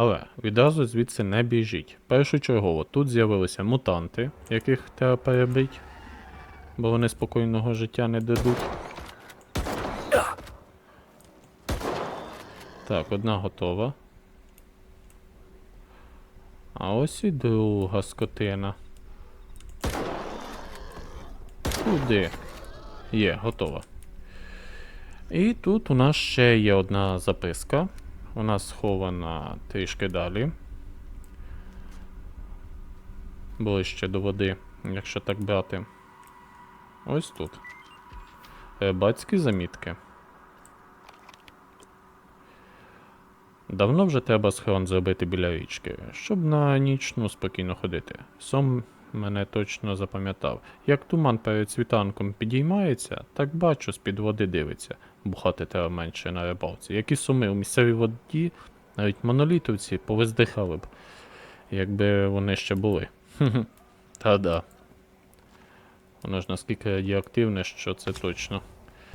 Але відразу звідси не біжіть. Першочергово тут з'явилися мутанти, яких треба перебити, бо вони спокійного життя не дадуть. Так, одна готова. А ось і друга скотина. Куди? Є, готова. І тут у нас ще є одна записка. Вона схована трішки далі. Ближче до води, якщо так брати. Ось тут. Рибацькі замітки. Давно вже треба схорон зробити біля річки, щоб на ніч ну, спокійно ходити. Сом мене точно запам'ятав. Як туман перед світанком підіймається, так бачу, з-під води дивиться. Бухати треба менше на рибалці. Які суми у місцевій воді, навіть монолітовці повиздихали б, якби вони ще були. Та-да. Воно ж наскільки радіоактивне, що це точно.